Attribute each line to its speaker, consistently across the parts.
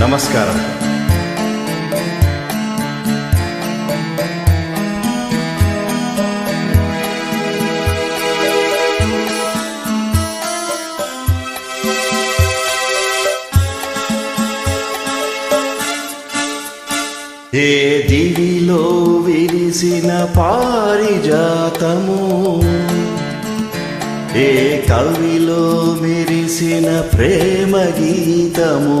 Speaker 1: నమస్కారం. ఏ దివిలో విరిసిన పారిజాతము ఏ కవిలో మెరిసిన ప్రేమ గీతము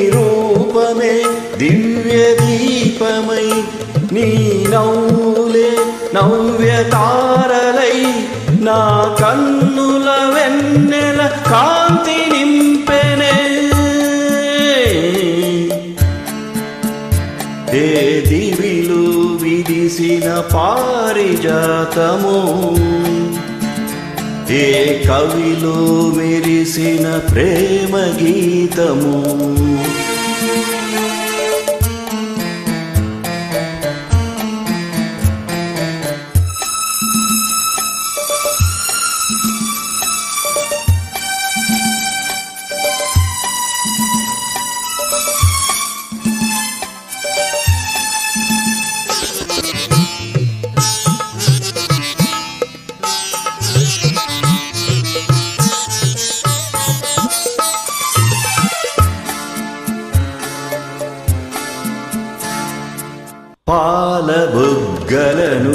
Speaker 1: దివ్య దీపమై నీ నవ్వులే నవ్య తారలై నా కన్నుల వెన్నెల కాంతి నింపెనే. ఏ దివిలు విడిసిన పారిజాతము ఏ కవిలో మెరిసిన ప్రేమ గీతము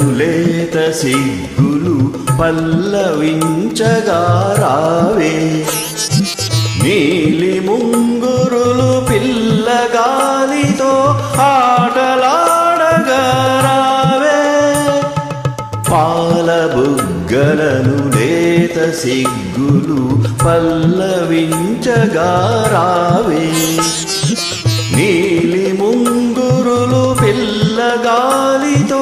Speaker 1: లేత సిగ్గులు పల్లవించగా రావే. నీలి ముంగురులు పిల్లగాలితో ఆటలాడగా రావే. పాల బుగ్గలను లేత సిగ్గులు పల్లవించగా రావే. నీలి ముంగురులు పిల్లగాలితో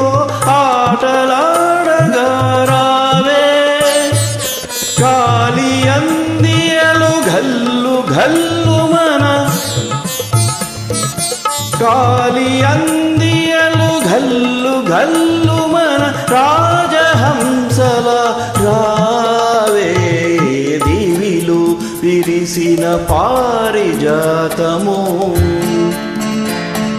Speaker 1: ఆటలాడగా రావే కాలి అందియలు గల్లు గల్లు మన. కాలి అందియలు గల్లు గల్లు మన. రాజహంసల రావే దివిలు విరిసిన పారిజాతము.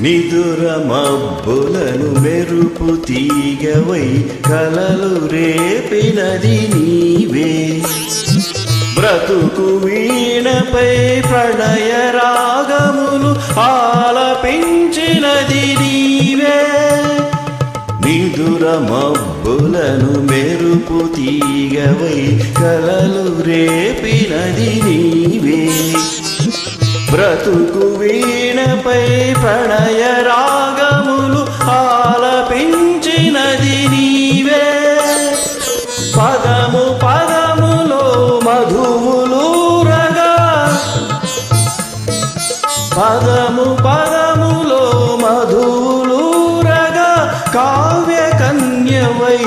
Speaker 1: నిదుర మబ్బులను మెరుపు తీగవై కలలు రేపినది నీవే. బ్రతుకు వీణపై ప్రణయ రాగములు ఆలపించినది నీవే. నిదుర మబ్బులను మెరుపు తీగవై కలలు రేపినది నీ బ్రతుకు వీణపై ప్రణయ రాగములు ఆలపించినది నీవే. పదము పదములో మధువులు రగా. పదము పదములో మధువులు రగా. కావ్య కన్యవై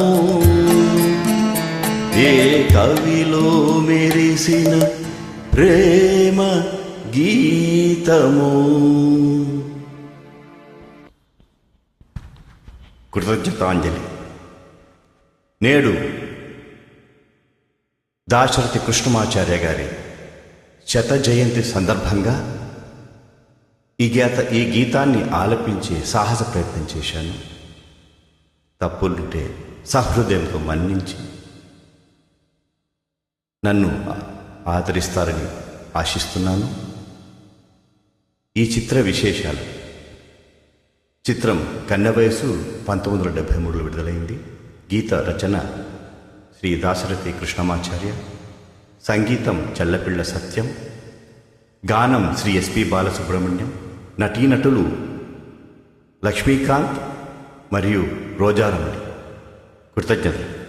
Speaker 1: కవిలో మెరిసిన ప్రేమ గీతము. కృతజ్ఞతాంజలి. నేడు దాశరథి కృష్ణమాచార్య గారి శత జయంతి సందర్భంగా ఈ గీత ఈ గీతాన్ని ఆలపించే సాహస ప్రయత్నం చేశాను. తప్పులుంటే సహృదయంతో మన్నించి నన్ను ఆదరిస్తారని ఆశిస్తున్నాను. ఈ చిత్ర విశేషాలు. చిత్రం కన్న వయసు పంతొమ్మిది వందల డెబ్భై మూడులో విడుదలైంది. గీత రచన శ్రీ దాశరథి కృష్ణమాచార్య. సంగీతం చల్లపిళ్ళ సత్యం. గానం శ్రీ ఎస్పి బాలసుబ్రహ్మణ్యం. నటీనటులు లక్ష్మీకాంత్ మరియు రోజారమణి. కృతజ్ఞతలు.